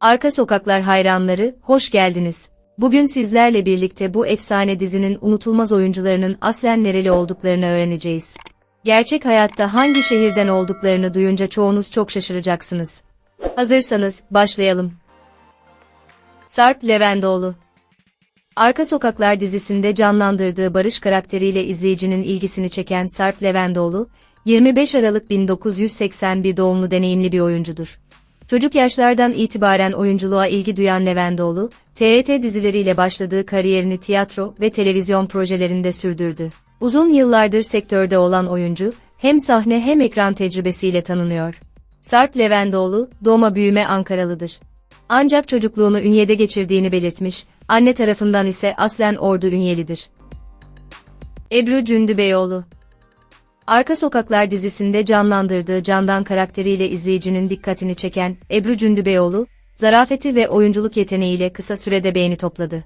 Arka Sokaklar hayranları, hoş geldiniz. Bugün sizlerle birlikte bu efsane dizinin unutulmaz oyuncularının aslen nereli olduklarını öğreneceğiz. Gerçek hayatta hangi şehirden olduklarını duyunca çoğunuz çok şaşıracaksınız. Hazırsanız, başlayalım. Sarp Levendoğlu Arka Sokaklar dizisinde canlandırdığı Barış karakteriyle izleyicinin ilgisini çeken Sarp Levendoğlu, 25 Aralık 1981 doğumlu deneyimli bir oyuncudur. Çocuk yaşlardan itibaren oyunculuğa ilgi duyan Levendoğlu, TRT dizileriyle başladığı kariyerini tiyatro ve televizyon projelerinde sürdürdü. Uzun yıllardır sektörde olan oyuncu, hem sahne hem ekran tecrübesiyle tanınıyor. Sarp Levendoğlu, doğma büyüme Ankaralıdır. Ancak çocukluğunu Ünye'de geçirdiğini belirtmiş, anne tarafından ise aslen Ordu Ünyelidir. Ebru Cündübeyoğlu Arka Sokaklar dizisinde canlandırdığı Candan karakteriyle izleyicinin dikkatini çeken Ebru Cündübeyoğlu, zarafeti ve oyunculuk yeteneğiyle kısa sürede beğeni topladı.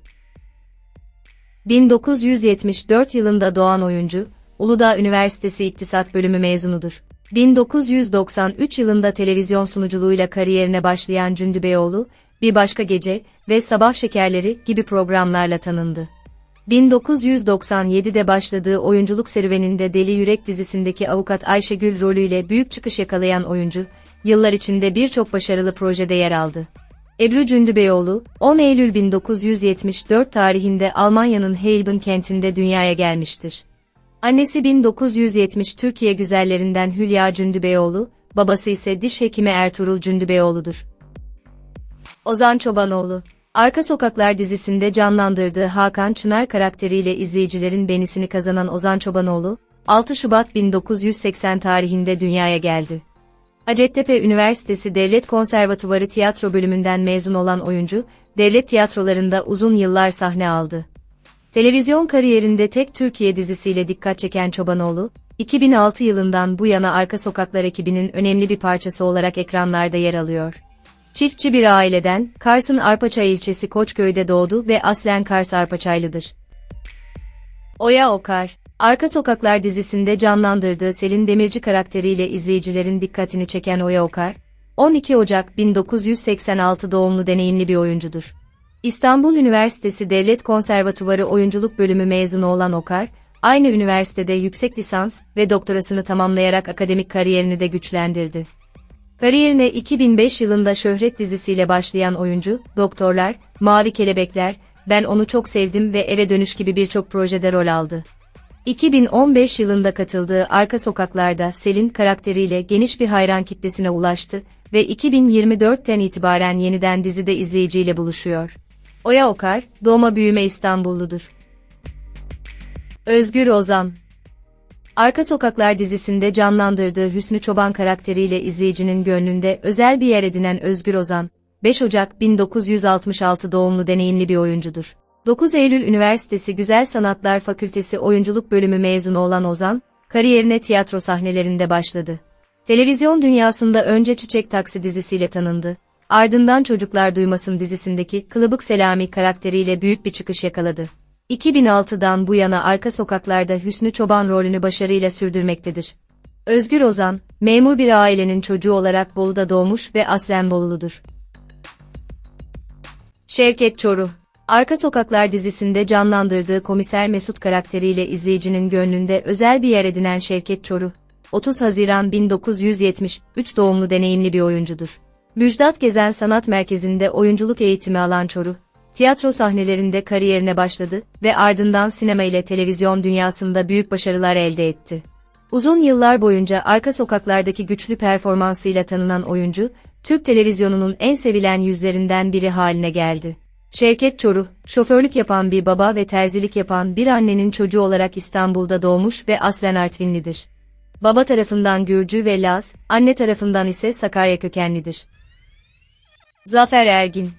1974 yılında doğan oyuncu, Uludağ Üniversitesi İktisat Bölümü mezunudur. 1993 yılında televizyon sunuculuğuyla kariyerine başlayan Cündübeyoğlu, Bir Başka Gece ve Sabah Şekerleri gibi programlarla tanındı. 1997'de başladığı oyunculuk serüveninde Deli Yürek dizisindeki avukat Ayşegül rolüyle büyük çıkış yakalayan oyuncu, yıllar içinde birçok başarılı projede yer aldı. Ebru Cündübeyoğlu, 10 Eylül 1974 tarihinde Almanya'nın Heilbronn kentinde dünyaya gelmiştir. Annesi 1970 Türkiye güzellerinden Hülya Cündübeyoğlu, babası ise diş hekimi Ertuğrul Cündübeyoğlu'dur. Ozan Çobanoğlu Arka Sokaklar dizisinde canlandırdığı Hakan Çınar karakteriyle izleyicilerin beğenisini kazanan Ozan Çobanoğlu, 6 Şubat 1980 tarihinde dünyaya geldi. Hacettepe Üniversitesi Devlet Konservatuvarı Tiyatro bölümünden mezun olan oyuncu, devlet tiyatrolarında uzun yıllar sahne aldı. Televizyon kariyerinde tek Türkiye dizisiyle dikkat çeken Çobanoğlu, 2006 yılından bu yana Arka Sokaklar ekibinin önemli bir parçası olarak ekranlarda yer alıyor. Çiftçi bir aileden, Kars'ın Arpaçay ilçesi Koçköy'de doğdu ve aslen Kars Arpaçaylıdır. Oya Okar, Arka Sokaklar dizisinde canlandırdığı Selin Demirci karakteriyle izleyicilerin dikkatini çeken Oya Okar, 12 Ocak 1986 doğumlu deneyimli bir oyuncudur. İstanbul Üniversitesi Devlet Konservatuvarı Oyunculuk Bölümü mezunu olan Okar, aynı üniversitede yüksek lisans ve doktorasını tamamlayarak akademik kariyerini de güçlendirdi. Kariyerine 2005 yılında Şöhret dizisiyle başlayan oyuncu, Doktorlar, Mavi Kelebekler, Ben Onu Çok Sevdim ve Eve Dönüş gibi birçok projede rol aldı. 2015 yılında katıldığı Arka Sokaklar'da Selin karakteriyle geniş bir hayran kitlesine ulaştı ve 2024'ten itibaren yeniden dizide izleyiciyle buluşuyor. Oya Okar, doğma büyüme İstanbulludur. Özgür Ozan Arka Sokaklar dizisinde canlandırdığı Hüsnü Çoban karakteriyle izleyicinin gönlünde özel bir yer edinen Özgür Ozan, 5 Ocak 1966 doğumlu deneyimli bir oyuncudur. 9 Eylül Üniversitesi Güzel Sanatlar Fakültesi Oyunculuk Bölümü mezunu olan Ozan, kariyerine tiyatro sahnelerinde başladı. Televizyon dünyasında önce Çiçek Taksi dizisiyle tanındı. Ardından Çocuklar Duymasın dizisindeki Kılıbık Selami karakteriyle büyük bir çıkış yakaladı. 2006'dan bu yana arka sokaklarda Hüsnü Çoban rolünü başarıyla sürdürmektedir. Özgür Ozan, memur bir ailenin çocuğu olarak Bolu'da doğmuş ve aslen Boluludur. Şevket Çoruh Arka Sokaklar dizisinde canlandırdığı komiser Mesut karakteriyle izleyicinin gönlünde özel bir yer edinen Şevket Çoruh, 30 Haziran 1973 doğumlu deneyimli bir oyuncudur. Müjdat Gezen Sanat Merkezi'nde oyunculuk eğitimi alan Çoruh, tiyatro sahnelerinde kariyerine başladı ve ardından sinema ile televizyon dünyasında büyük başarılar elde etti. Uzun yıllar boyunca arka sokaklardaki güçlü performansıyla tanınan oyuncu, Türk televizyonunun en sevilen yüzlerinden biri haline geldi. Şevket Çoruh, şoförlük yapan bir baba ve terzilik yapan bir annenin çocuğu olarak İstanbul'da doğmuş ve aslen Artvinlidir. Baba tarafından Gürcü ve Laz, anne tarafından ise Sakarya kökenlidir. Zafer Ergin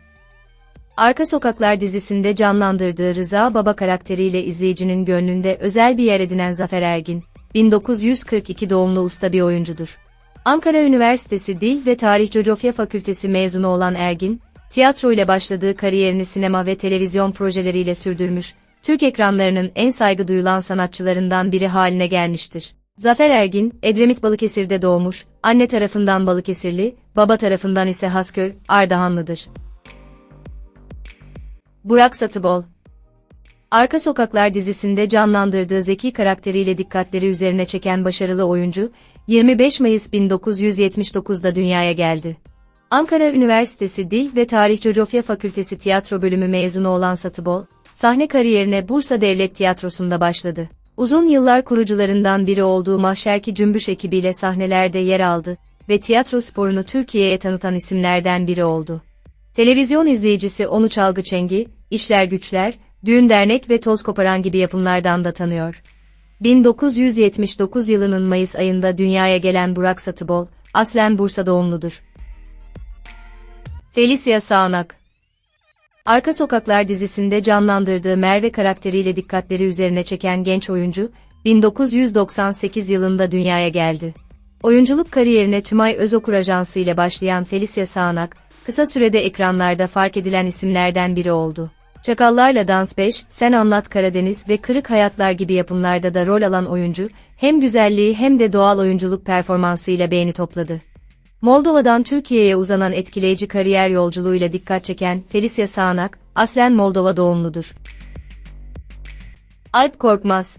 Arka Sokaklar dizisinde canlandırdığı Rıza Baba karakteriyle izleyicinin gönlünde özel bir yer edinen Zafer Ergin, 1942 doğumlu usta bir oyuncudur. Ankara Üniversitesi Dil ve Tarih Coğrafya Fakültesi mezunu olan Ergin, tiyatro ile başladığı kariyerini sinema ve televizyon projeleriyle sürdürmüş, Türk ekranlarının en saygı duyulan sanatçılarından biri haline gelmiştir. Zafer Ergin, Edremit Balıkesir'de doğmuş, anne tarafından Balıkesirli, baba tarafından ise Hasköy, Ardahanlıdır. Burak Satıbol Arka Sokaklar dizisinde canlandırdığı zeki karakteriyle dikkatleri üzerine çeken başarılı oyuncu, 25 Mayıs 1979'da dünyaya geldi. Ankara Üniversitesi Dil ve Tarih Coğrafya Fakültesi Tiyatro Bölümü mezunu olan Satıbol, sahne kariyerine Bursa Devlet Tiyatrosu'nda başladı. Uzun yıllar kurucularından biri olduğu Mahşerki Cümbüş ekibiyle sahnelerde yer aldı ve tiyatro sporunu Türkiye'ye tanıtan isimlerden biri oldu. Televizyon izleyicisi onu Çalgı Çengi, İşler Güçler, Düğün Dernek ve Toz Koparan gibi yapımlardan da tanıyor. 1979 yılının Mayıs ayında dünyaya gelen Burak Satıbol, aslen Bursa doğumludur. Felicia Sağanak Arka Sokaklar dizisinde canlandırdığı Merve karakteriyle dikkatleri üzerine çeken genç oyuncu, 1998 yılında dünyaya geldi. Oyunculuk kariyerine Tümay Özokur Ajansı ile başlayan Felicia Sağanak, kısa sürede ekranlarda fark edilen isimlerden biri oldu. Çakallarla Dans 5, Sen Anlat Karadeniz ve Kırık Hayatlar gibi yapımlarda da rol alan oyuncu, hem güzelliği hem de doğal oyunculuk performansıyla beğeni topladı. Moldova'dan Türkiye'ye uzanan etkileyici kariyer yolculuğuyla dikkat çeken Felicia Sağanak, aslen Moldova doğumludur. Alp Korkmaz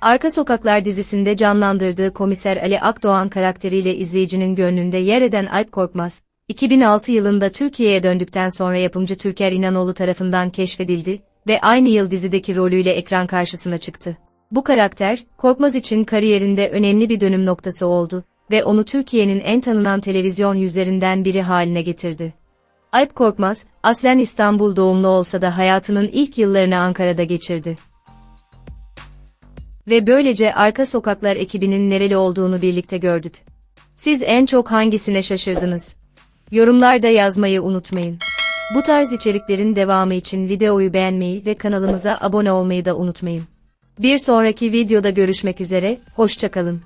Arka Sokaklar dizisinde canlandırdığı komiser Ali Akdoğan karakteriyle izleyicinin gönlünde yer eden Alp Korkmaz, 2006 yılında Türkiye'ye döndükten sonra yapımcı Türker İnanoğlu tarafından keşfedildi ve aynı yıl dizideki rolüyle ekran karşısına çıktı. Bu karakter, Korkmaz için kariyerinde önemli bir dönüm noktası oldu ve onu Türkiye'nin en tanınan televizyon yüzlerinden biri haline getirdi. Alp Korkmaz, aslen İstanbul doğumlu olsa da hayatının ilk yıllarını Ankara'da geçirdi. Ve böylece Arka Sokaklar ekibinin nereli olduğunu birlikte gördük. Siz en çok hangisine şaşırdınız? Yorumlarda yazmayı unutmayın. Bu tarz içeriklerin devamı için videoyu beğenmeyi ve kanalımıza abone olmayı da unutmayın. Bir sonraki videoda görüşmek üzere, hoşçakalın.